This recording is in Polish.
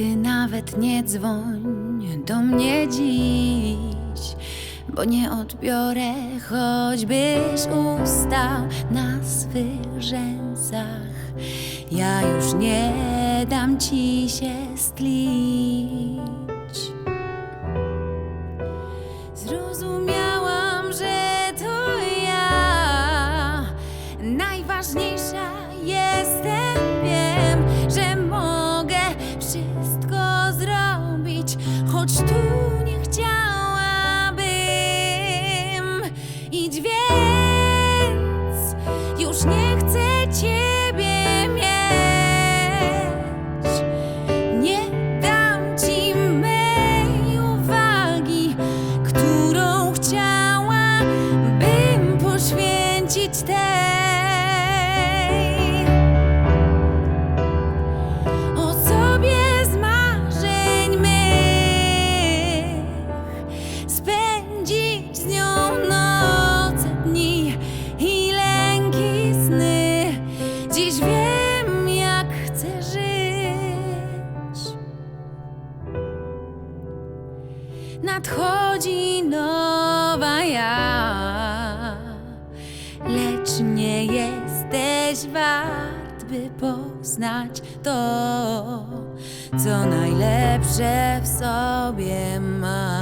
Ty nawet nie dzwoń do mnie dziś, bo nie odbiorę, choćbyś ustał na swych rzęsach. Ja już nie dam ci się stlić. Zrozumiałam, że to ja najważniejsza jestem. Choć tu nie chciałabym. Idź więc, już nie Nadchodzi nowa ja, lecz nie jesteś wart, by poznać to, co najlepsze w sobie mam.